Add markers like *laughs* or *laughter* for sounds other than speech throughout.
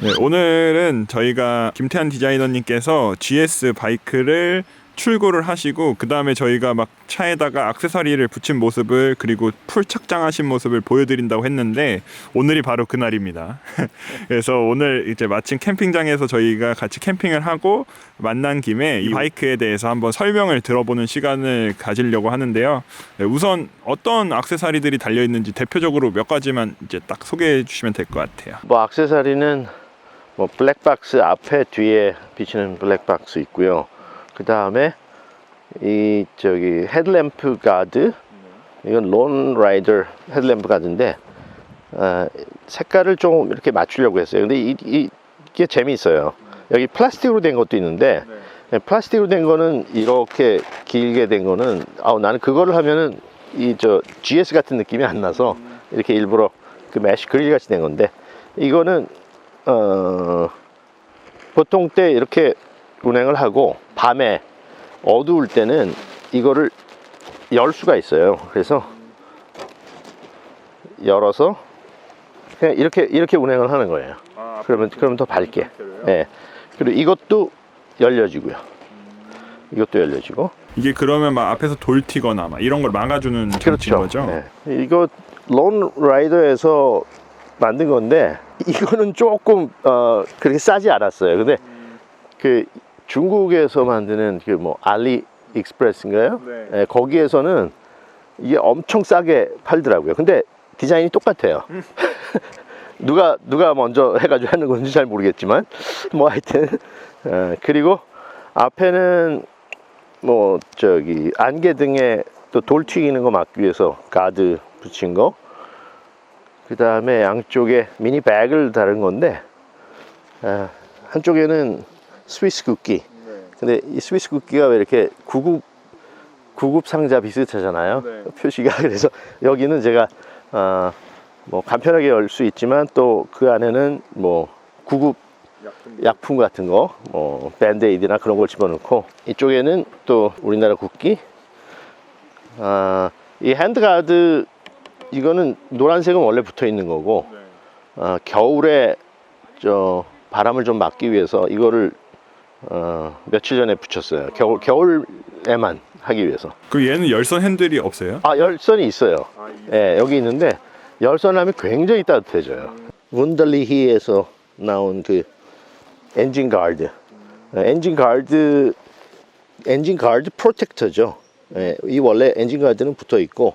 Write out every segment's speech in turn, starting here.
네, 오늘은 저희가 김태한 디자이너님께서 GS 바이크를 출고를 하시고 그 다음에 저희가 막 차에다가 액세서리를 붙인 모습을 그리고 풀 착장하신 모습을 보여드린다고 했는데 오늘이 바로 그 날입니다. *laughs* 그래서 오늘 이제 마침 캠핑장에서 저희가 같이 캠핑을 하고 만난 김에 이 바이크에 대해서 한번 설명을 들어보는 시간을 가지려고 하는데요. 네, 우선 어떤 액세서리들이 달려 있는지 대표적으로 몇 가지만 이제 딱 소개해 주시면 될 것 같아요. 뭐 액세서리는 뭐 블랙박스 앞에 뒤에 비치는 블랙박스 있고요. 그 다음에 이 저기 헤드램프 가드 이건 론 라이더 헤드램프 가드인데 어, 색깔을 좀 이렇게 맞추려고 했어요. 근데 이, 이, 이게 재미있어요. 여기 플라스틱으로 된 것도 있는데 네, 플라스틱으로 된 거는 이렇게 길게 된 거는 아우 나는 그거를 하면은 이 저 GS 같은 느낌이 안 나서 이렇게 일부러 그 메쉬 그릴 같이 된 건데 이거는 어 보통 때 이렇게 운행을 하고 밤에 어두울 때는 이거를 열 수가 있어요. 그래서 열어서 그냥 이렇게 이렇게 운행을 하는 거예요. 그러면 그러면 더 밝게. 예. 그리고 이것도 열려지고요. 이것도 열려지고. 이게 그러면 막 앞에서 돌 튀거나 막 이런 걸 막아주는 장치인 거죠? 네. 이거 론 라이더에서 만든 건데 이거는 조금 어 그렇게 싸지 않았어요. 근데 그 중국에서 만드는 그 뭐 알리 익스프레스인가요? 네. 예, 거기에서는 이게 엄청 싸게 팔더라고요. 근데 디자인이 똑같아요. *laughs* 누가 누가 먼저 해가지고 하는 건지 잘 모르겠지만 뭐 하여튼 어, 그리고 앞에는 뭐 저기 안개 등에 또 돌 튀기는 거 막기 위해서 가드 붙인 거. 그 다음에 양쪽에 미니 백을 다른 건데 아, 한쪽에는 스위스 국기. 근데 이 스위스 국기가 왜 이렇게 구급 구급 상자 비슷하잖아요. 네. 표시가 *laughs* 그래서 여기는 제가 아, 뭐 간편하게 열 수 있지만 또 그 안에는 뭐 구급 약품 같은 거, 뭐 밴드에이드나 그런 걸 집어넣고 이쪽에는 또 우리나라 국기. 아, 이 핸드가드 이거는 노란색은 원래 붙어 있는 거고 아, 겨울에 저 바람을 좀 막기 위해서 이거를 어, 며칠 전에 붙였어요. 겨울 겨울에만 하기 위해서. 그 얘는 열선 핸들이 없어요? 아 열선이 있어요. 예, 여기 있는데 열선하면 굉장히 따뜻해져요. 운달리히에서 나온 그 엔진 가드, 어, 엔진 가드, 엔진 가드 프로텍터죠. 예, 이 원래 엔진 가드는 붙어 있고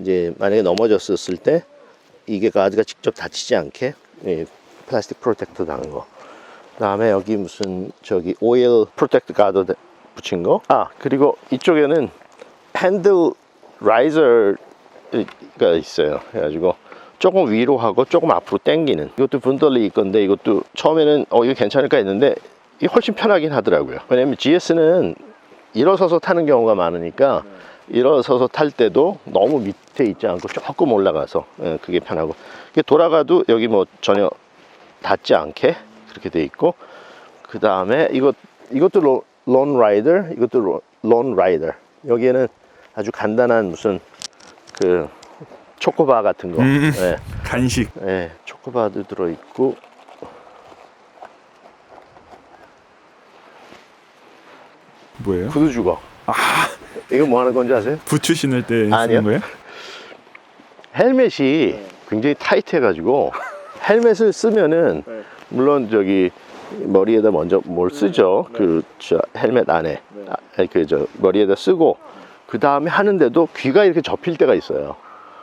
이제 만약에 넘어졌었을 때 이게 가드가 직접 다치지 않게 예, 플라스틱 프로텍터 다는 거. 그다음에 여기 무슨 저기 오일 프로텍트 가드 붙인 거. 아 그리고 이쪽에는 핸들 라이저가 있어요. 그래가지고 조금 위로 하고 조금 앞으로 당기는 이것도 분덜리 건데 이것도 처음에는 어 이거 괜찮을까 했는데 이게 훨씬 편하긴 하더라고요. 왜냐면 GS는 일어서서 타는 경우가 많으니까 일어서서 탈 때도 너무 밑에 있지 않고 조금 올라가서 예, 그게 편하고 이게 돌아가도 여기 뭐 전혀 닿지 않게 그렇게 돼 있고 그 다음에 이것 이것도 로, 론 라이더 이것도 로, 론 라이더 여기에는 아주 간단한 무슨 그 초코바 같은 거 음. 예, 간식. 예, 초코바도 들어 있고 뭐예요? 구두 주걱 이거 뭐 하는 건지 아세요? 부츠 신을 때 쓰는 아니요. 거예요? 헬멧이 굉장히 타이트해가지고 헬멧을 쓰면은 물론 저기 머리에다 먼저 뭘 쓰죠? 그 저 헬멧 안에. 그 저 머리에다 쓰고 그 다음에 하는데도 귀가 이렇게 접힐 때가 있어요.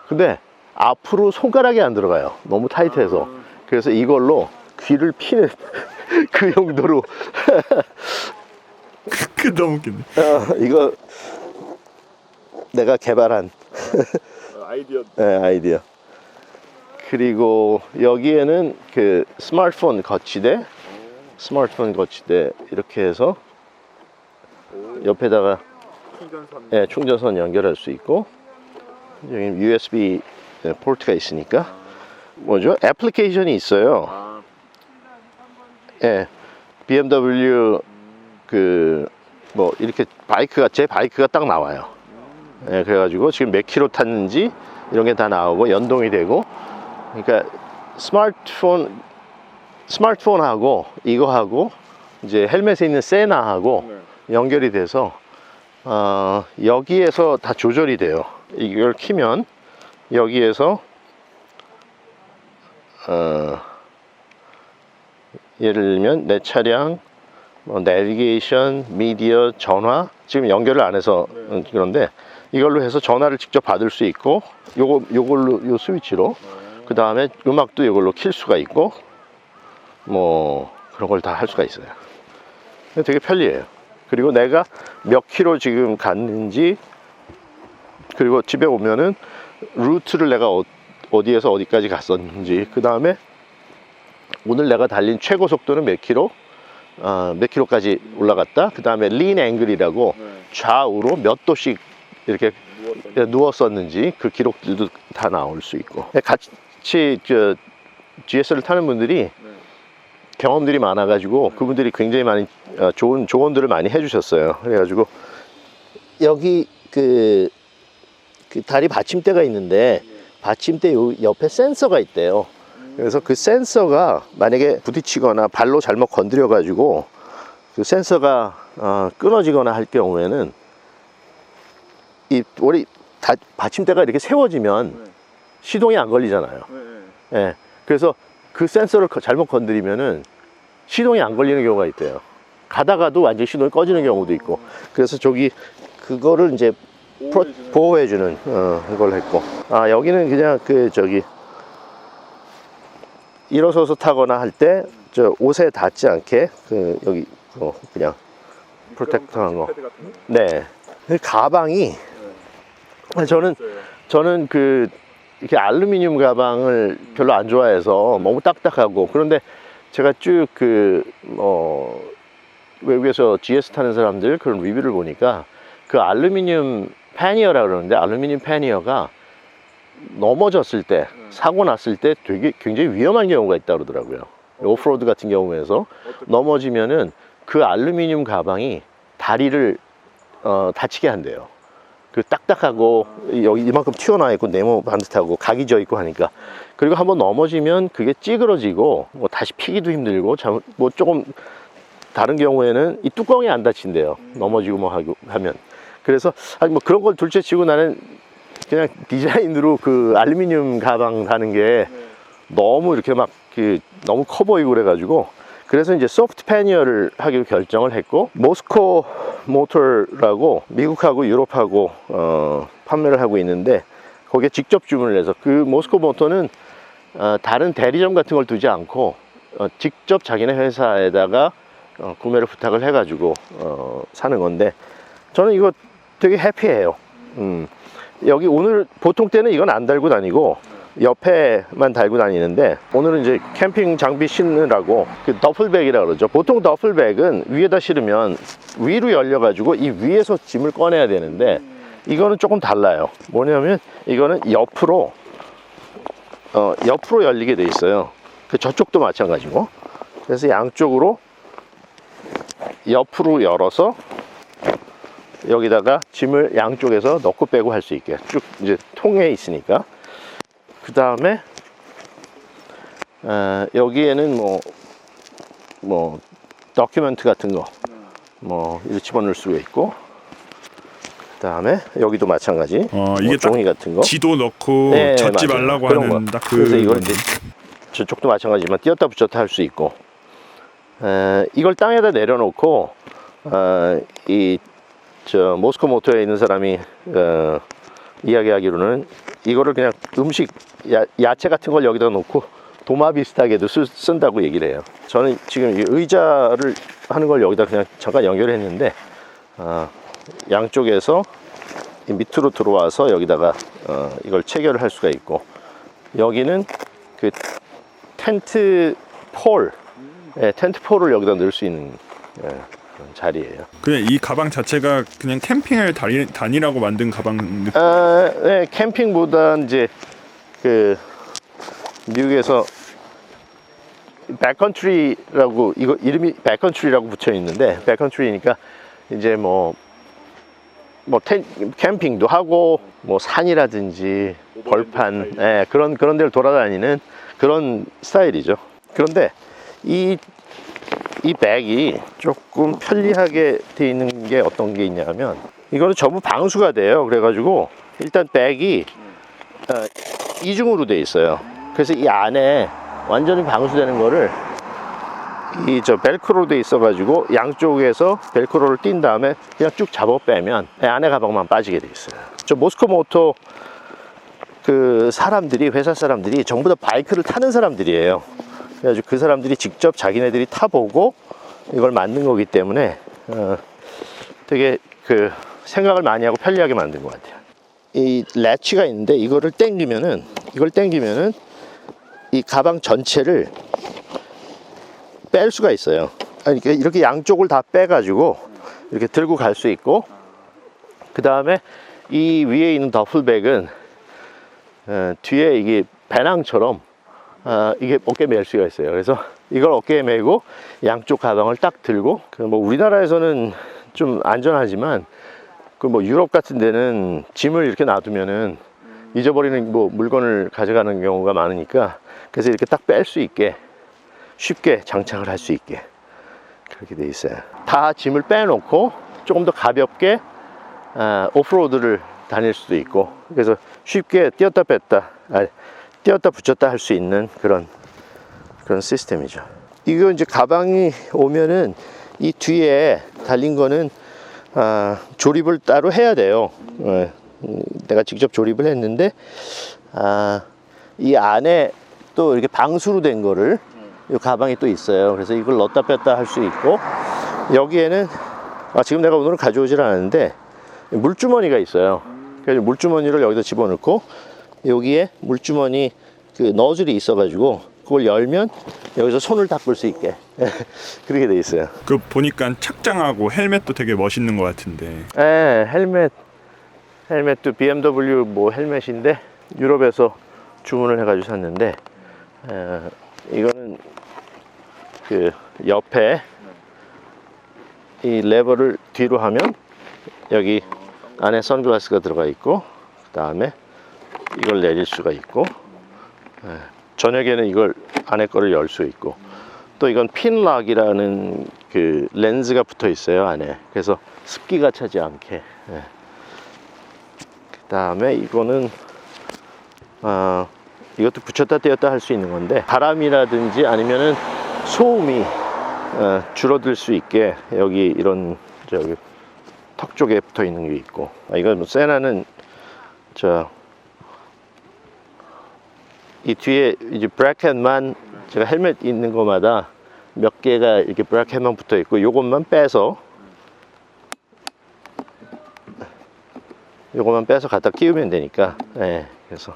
근데 앞으로 손가락이 안 들어가요. 너무 타이트해서. 그래서 이걸로 귀를 피는 *laughs* 그 용도로. *laughs* *laughs* 그 너무 웃긴데. 어, 이거 내가 개발한 아이디어. 네, 아이디어. 그리고 여기에는 그 스마트폰 거치대, 스마트폰 거치대 이렇게 해서 옆에다가 예, 충전선 연결할 수 있고 여기 USB 네, 포트가 있으니까 뭐죠? 애플리케이션이 있어요. 예, BMW 그 뭐 이렇게 바이크가 제 바이크가 딱 나와요. 예, 그래가지고 지금 몇 킬로 탔는지 이런 게 다 나오고 연동이 되고. 그러니까 스마트폰 스마트폰하고 이거하고 이제 헬멧에 있는 세나하고 연결이 돼서 어, 여기에서 다 조절이 돼요. 이걸 키면 여기에서 어, 예를 들면 내 차량, 뭐 내비게이션, 미디어, 전화 지금 연결을 안 해서 음, 그런데 이걸로 해서 전화를 직접 받을 수 있고 요거 요걸로 요 스위치로 그 다음에 음악도 이걸로 킬 수가 있고 뭐 그런 걸 다 할 수가 있어요. 되게 편리해요. 그리고 내가 몇 킬로 지금 갔는지 그리고 집에 오면은 루트를 내가 어, 어디에서 어디까지 갔었는지 그 다음에 오늘 내가 달린 최고 속도는 몇 킬로 어, 몇 킬로까지 올라갔다 그 다음에 린 앵글이라고 좌우로 몇 도씩 이렇게 누웠었는지 그 기록들도 다 나올 수 있고. 같이 저 GS를 타는 분들이 경험들이 많아가지고 그분들이 굉장히 많이 어, 좋은 조언들을 많이 해주셨어요. 그래가지고 여기 그, 그 다리 받침대가 있는데 받침대 요 옆에 센서가 있대요. 그래서 그 센서가 만약에 부딪히거나 발로 잘못 건드려가지고 그 센서가 어, 끊어지거나 할 경우에는 이 우리 다, 받침대가 이렇게 세워지면 시동이 안 걸리잖아요. 예. 그래서 그 센서를 거- 잘못 건드리면은 시동이 안 걸리는 경우가 있대요. 가다가도 완전히 시동이 꺼지는 경우도 있고. 그래서 저기 그거를 이제 프로- 보호해 주는 어, 걸 했고. 아 여기는 그냥 그 저기 일어서서 타거나 할 때 저 옷에 닿지 않게 그 여기 어, 그냥 프로텍터 한 거. 네. 그 가방이 저는 저는 그 이렇게 알루미늄 가방을 별로 안 좋아해서 너무 딱딱하고 그런데 제가 쭉그뭐 외국에서 GS 타는 사람들 그런 리뷰를 보니까 그 알루미늄 패니어라 그러는데 알루미늄 패니어가 넘어졌을 때 사고 났을 때 되게 굉장히 위험한 경우가 있다 그러더라고요. 오프로드 같은 경우에서 넘어지면은 그 알루미늄 가방이 다리를 어, 다치게 한대요. 그 딱딱하고 여기 이만큼 튀어나와 있고 네모 반듯하고 각이 져 있고 하니까. 그리고 한번 넘어지면 그게 찌그러지고 뭐 다시 피기도 힘들고 잘- 뭐 조금 다른 경우에는 이 뚜껑이 안 닫힌대요. 넘어지고 뭐 하고 하면. 그래서 아니 뭐 그런 걸 둘째치고 나는 그냥 디자인으로 그 알루미늄 가방 다는 게 너무 이렇게 막 그 너무 커 보이고 그래가지고 그래서 이제 소프트 패니어를 하기로 결정을 했고 모스코 모터라고 미국하고 유럽하고 어, 판매를 하고 있는데 거기에 직접 주문을 해서 그 모스코 모터는 어, 다른 대리점 같은 걸 두지 않고 어, 직접 자기네 회사에다가 어, 구매를 부탁을 해가지고 어, 사는 건데 저는 이거 되게 해피해요. 음. 여기 오늘 보통 때는 이건 안 달고 다니고 옆에만 달고 다니는데 오늘은 이제 캠핑 장비 신느라고 그 더플백이라 그러죠. 보통 더플백은 위에다 실으면 위로 열려 가지고 이 위에서 짐을 꺼내야 되는데 이거는 조금 달라요. 뭐냐면 이거는 옆으로 어, 옆으로 열리게 돼 있어요. 그 저쪽도 마찬가지고. 그래서 양쪽으로 옆으로 열어서 여기다가 짐을 양쪽에서 넣고 빼고 할 수 있게 쭉 이제 통에 있으니까 그 다음에 어, 여기에는 뭐뭐 다큐멘트 같은 거 뭐 이렇게 집어넣을 수가 있고 그 다음에 여기도 마찬가지 어, 뭐 이게 딱 종이 같은 거 지도 넣고 네, 젖지 맞아요. 말라고 하는 거. 딱 그. 그래서 이걸 이제 저쪽도 마찬가지지만 띄었다 붙였다 할 수 있고 에, 이걸 땅에다 내려놓고 어, 이저 모스코 모터에 있는 사람이 어, 이야기하기로는 이거를 그냥 음식 야, 야채 같은 걸 여기다 놓고 도마 비슷하게도 쓰, 쓴다고 얘기를 해요. 저는 지금 이 의자를 하는 걸 여기다 그냥 잠깐 연결했는데 어, 양쪽에서 이 밑으로 들어와서 여기다가 어, 이걸 체결을 할 수가 있고 여기는 그 텐트 폴, 예, 텐트 폴을 여기다 넣을 수 있는 예, 그런 자리예요. 그냥 이 가방 자체가 그냥 캠핑을 다니, 다니라고 만든 가방 느낌. 아, 네, 캠핑보다 이제 그 미국에서 백컨트리라고 이거 이름이 백컨트리라고 붙여 있는데 백컨트리니까 이제 뭐뭐 캠핑도 하고 뭐 산이라든지 벌판 예, 그런 그런 데를 돌아다니는 그런 스타일이죠. 그런데 이, 이 백이 조금 편리하게 돼 있는 게 어떤 게 있냐면 이거는 전부 방수가 돼요. 그래가지고 일단 백이 어, 이중으로 돼 있어요. 그래서 이 안에 완전히 방수되는 거를 이 저 벨크로 돼 있어 가지고 양쪽에서 벨크로를 띈 다음에 그냥 쭉 잡아 빼면 이 안에 가방만 빠지게 돼 있어요. 저 모스코 모토 그 사람들이 회사 사람들이 전부 다 바이크를 타는 사람들이에요. 그래가지고 그 사람들이 직접 자기네들이 타보고 이걸 만든 거기 때문에 어, 되게 그 생각을 많이 하고 편리하게 만든 것 같아요. 이 래치가 있는데 이거를 당기면은 이걸 당기면은 이 가방 전체를 뺄 수가 있어요. 아니, 이렇게 양쪽을 다 빼가지고 이렇게 들고 갈 수 있고 그 다음에 이 위에 있는 더플백은 어, 뒤에 이게 배낭처럼 아, 이게 어깨에 멜 수가 있어요. 그래서 이걸 어깨에 메고 양쪽 가방을 딱 들고 그뭐 우리나라에서는 좀 안전하지만 그 뭐 유럽 같은 데는 짐을 이렇게 놔두면은 잊어버리는 뭐 물건을 가져가는 경우가 많으니까 그래서 이렇게 딱 뺄 수 있게 쉽게 장착을 할 수 있게 그렇게 돼 있어요. 다 짐을 빼놓고 조금 더 가볍게 아, 오프로드를 다닐 수도 있고 그래서 쉽게 띄었다 뺐다 아, 띄었다 붙였다 할 수 있는 그런 그런 시스템이죠. 이거 이제 가방이 오면은 이 뒤에 달린 거는 아, 조립을 따로 해야 돼요. 예, 음, 내가 직접 조립을 했는데 아, 이 안에 또 이렇게 방수로 된 거를 이 가방이 또 있어요. 그래서 이걸 넣었다 뺐다 할 수 있고 여기에는 아, 지금 내가 오늘 가져오질 않았는데 물주머니가 있어요. 그래서 물주머니를 여기다 집어넣고 여기에 물주머니 그 너즐이 있어가지고 그걸 열면 여기서 손을 닦을 수 있게 *laughs* 그렇게 돼 있어요. 그 보니까 착장하고 헬멧도 되게 멋있는 것 같은데. 예, 헬멧 헬멧도 BMW 뭐 헬멧인데 유럽에서 주문을 해가지고 샀는데 에, 이거는 그 옆에 이 레버를 뒤로 하면 여기 안에 선글라스가 들어가 있고 그 다음에 이걸 내릴 수가 있고 예, 저녁에는 이걸 안에 거를 열 수 있고 또 이건 핀락이라는 그 렌즈가 붙어 있어요 안에. 그래서 습기가 차지 않게 그 다음에 이거는 아 이것도 붙였다 떼었다 할 수 있는 건데 바람이라든지 아니면은 소음이 어, 줄어들 수 있게 여기 이런 저기 턱 쪽에 붙어 있는 게 있고 아, 이건 뭐 세나는 저 이 뒤에 이제 브래켓만 제가 헬멧 있는 것마다 몇 개가 이렇게 브래켓만 붙어 있고 요것만 빼서 요것만 빼서 갖다 끼우면 되니까 예 그래서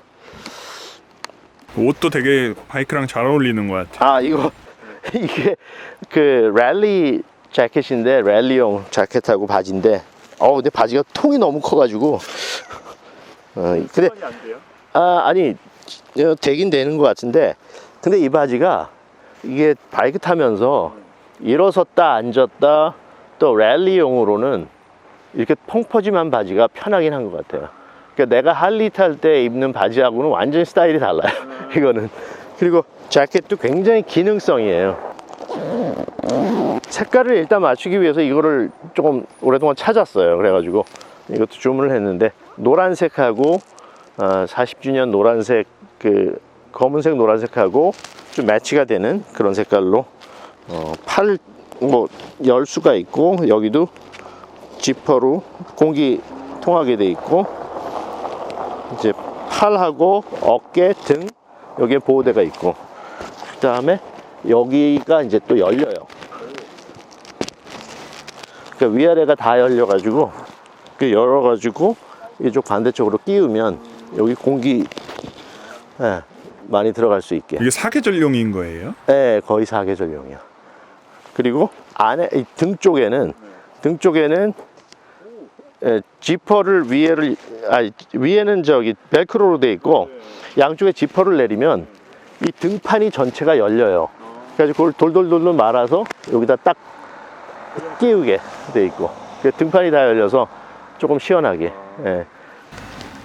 옷도 되게 바이크랑 잘 어울리는 것 같아. 아 이거 *laughs* 이게 그 랠리 자켓인데 랠리용 자켓하고 바지인데 어우 근데 바지가 통이 너무 커가지고 어 근데 안 돼요? 아 아니 어, 되긴 되는 것 같은데 근데 이 바지가 이게 타면서 일어섰다 앉았다 또 랠리용으로는 이렇게 펑퍼짐한 바지가 편하긴 한 것 같아요. 그러니까 내가 할리 탈 때 입는 바지하고는 완전히 스타일이 달라요. *laughs* 이거는 그리고 자켓도 굉장히 기능성이에요. 색깔을 일단 맞추기 위해서 이거를 조금 오랫동안 찾았어요. 그래가지고 이것도 주문을 했는데 노란색하고 어, 40주년 노란색 그 검은색 노란색하고 좀 매치가 되는 그런 색깔로 어, 팔뭐 열 수가 있고 여기도 지퍼로 공기 통하게 돼 있고 이제 팔하고 어깨 등 여기에 보호대가 있고 그 다음에 여기가 이제 또 열려요. 그러니까 위아래가 다 열려 가지고 그 열어 가지고 이쪽 반대쪽으로 끼우면 여기 공기 예, 많이 들어갈 수 있게. 이게 사계절용인 거예요? 네, 거의 사계절용이야. 그리고 안에 이등 쪽에는 등 쪽에는 예, 지퍼를 위에를 아 위에는 저기 벨크로로 돼 있고 양쪽에 지퍼를 내리면 이 등판이 전체가 열려요. 그래서 그걸 돌돌돌돌 말아서 여기다 딱 끼우게 돼 있고 그 등판이 다 열려서 조금 시원하게. 예.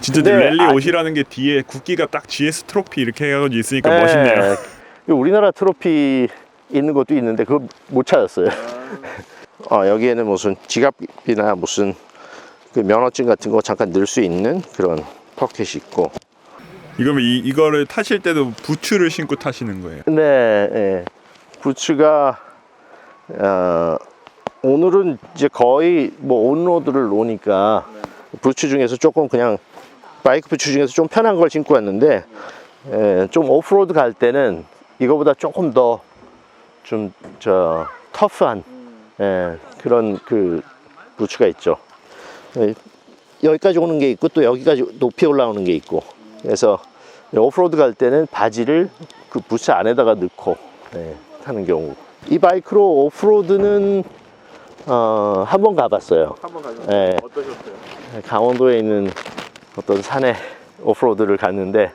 진짜 근데 랠리 아니- 옷이라는 게 뒤에 국기가 딱 GS 트로피 이렇게 해가지고 있으니까 예. 멋있네요. 이 우리나라 트로피 있는 것도 있는데 그거 못 찾았어요. *laughs* 어, 여기에는 무슨 지갑이나 무슨 그 면허증 같은 거 잠깐 넣을 수 있는 그런 포켓이 있고. 이거면 이 이거를 타실 때도 부츠를 신고 타시는 거예요. 네, 예. 부츠가 어, 오늘은 이제 거의 뭐 온로드를 놓으니까 부츠 중에서 조금 그냥 바이크 부츠 중에서 좀 편한 걸 신고 왔는데 예, 좀 오프로드 갈 때는 이거보다 조금 더 좀 저 터프한 예, 그런 그 부츠가 있죠. 예, 여기까지 오는 게 있고 또 여기까지 높이 올라오는 게 있고 그래서 오프로드 갈 때는 바지를 그 부츠 안에다가 넣고 예, 타는 경우 이 바이크로 오프로드는 어, 한 번 가봤어요. 한번 가죠. 예, 어떠셨어요? 강원도에 있는 어떤 산에 오프로드를 갔는데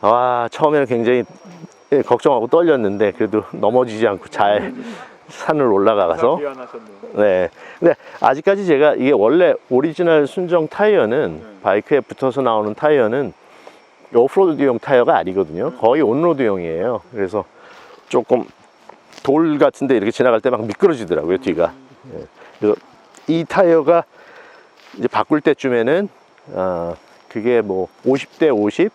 와 처음에는 굉장히 예, 걱정하고 떨렸는데 그래도 넘어지지 않고 잘 산을 올라가서. 네. 근데 아직까지 제가 이게 원래 오리지널 순정 타이어는 바이크에 붙어서 나오는 타이어는 오프로드용 타이어가 아니거든요. 거의 온로드용이에요. 그래서 조금 돌 같은데 이렇게 지나갈 때 막 미끄러지더라고요, 뒤가. 예. 그래서 이 타이어가 이제 바꿀 때쯤에는 아, 그게 뭐 50대 50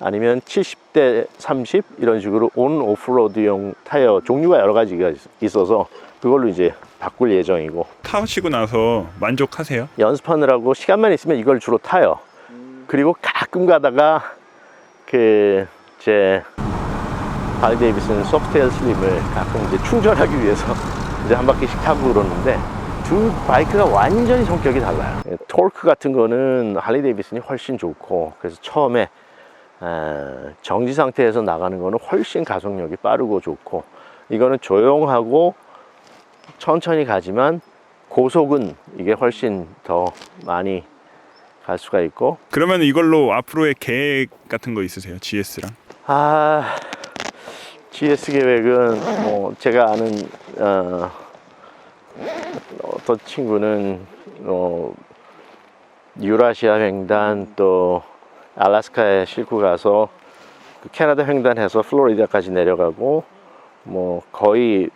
아니면 70대 30 이런 식으로 온 오프로드용 타이어 종류가 여러 가지가 있- 있어서 그걸로 이제 바꿀 예정이고 타시고 나서 만족하세요? 연습하느라고 시간만 있으면 이걸 주로 타요. 그리고 가끔 가다가 그제 할리 데이비슨 소프트웨어 슬림을 가끔 이제 충전하기 위해서 *laughs* 이제 한 바퀴씩 타고 그러는데 두 바이크가 완전히 성격이 달라요. 예, 토크 같은 거는 할리 데이비슨이 훨씬 좋고 그래서 처음에 에, 정지 상태에서 나가는 거는 훨씬 가속력이 빠르고 좋고 이거는 조용하고 천천히 가지만 고속은 이게 훨씬 더 많이 갈 수가 있고 그러면 이걸로 앞으로의 계획 같은 거 있으세요? GS랑? 아 GS 계획은 뭐 제가 아는 어, 어떤 친구는 어, 유라시아 횡단 또 알라스카에 싣고 가서 그 캐나다 횡단해서 플로리다까지 내려가고 뭐 거의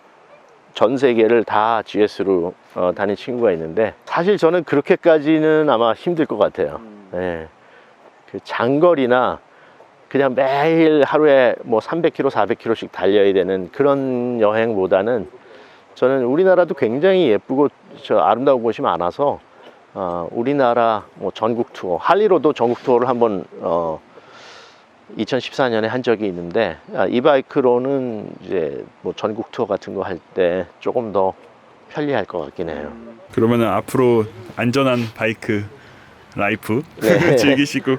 전 세계를 다 GS로 어, 다닌 친구가 있는데 사실 저는 그렇게까지는 아마 힘들 것 같아요. 예. 그 장거리나 그냥 매일 하루에 뭐 300km, 400km씩 달려야 되는 그런 여행보다는 저는 우리나라도 굉장히 예쁘고 저 아름다운 곳이 많아서 어, 우리나라 뭐 전국 투어 할리로도 전국 투어를 한번 어, 2014년에 한 적이 있는데 아, 이 바이크로는 이제 뭐 전국 투어 같은 거 할 때 조금 더 편리할 것 같긴 해요. 그러면은 앞으로 안전한 바이크 라이프 *laughs* 네. *laughs* 즐기시고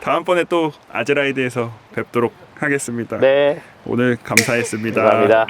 다음번에 또 아제라이드에서 뵙도록 하겠습니다. 네, 오늘 감사했습니다. 감사합니다.